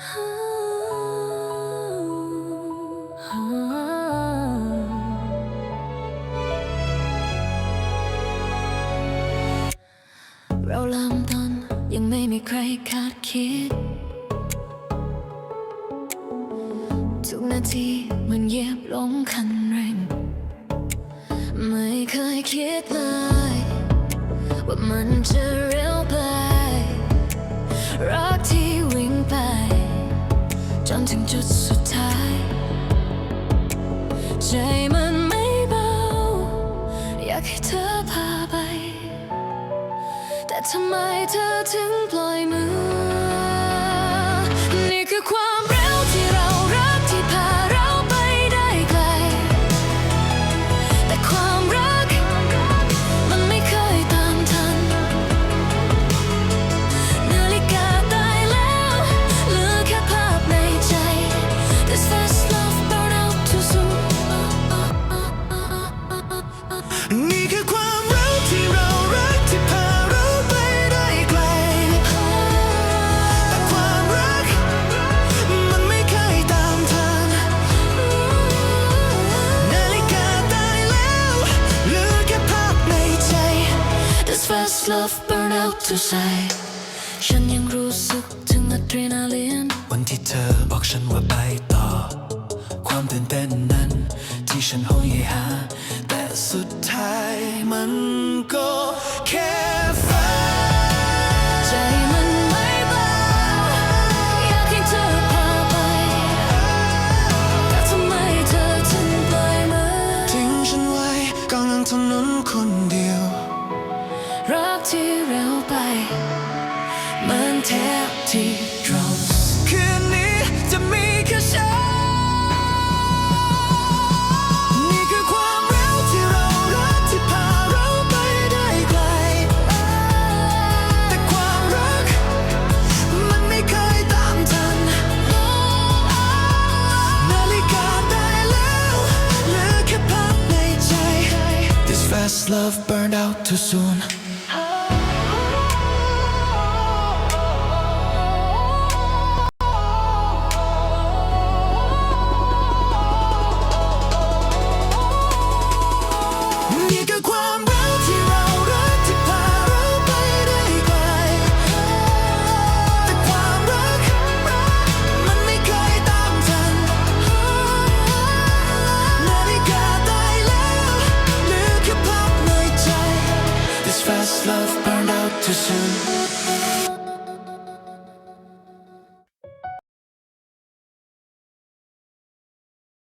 เราเริ่มต้นยังไม่มีใครคาดคิด ทุกนาทีมันเยียบลงคันเร่ง ไม่เคยคิดเลย ว่ามันจะเร็ว ทำไมเธอถึงปล่อยมือ นี่คือความเร็วที่เรารักที่พาเราไปได้ไกล แต่ความรัก มันไม่เคยตามทัน นาฬิกาตายแล้วเหลือแค่ภาพในใจ This fast love burn out too soon love burn out to sight ฉันยังรู้สึกถึงอะดรีนาลีนวันที่เธอบอกฉันว่าไปต่อ ความตื่นเต้นนั้น ที่ฉันโหยหา แต่สุดท้ายมันก็แค่ฝันใจมันไม่เบาอยากให้เธอพาไป แต่ทำไมเธอถึงปล่อยมือทิ้งฉันไว้กลางถนนคนเดียว ที่เร็วไปมันแทบที่ Drums คืนนี้จะมีแค่ฉันนี่คือความเร็วที่เรารักที่พาเราไปได้ไกล แต่ความรัก มันไม่เคยตามทัน นาฬิกาตายแล้วเหลือแค่ภาพในใจ This fast love burned out too soon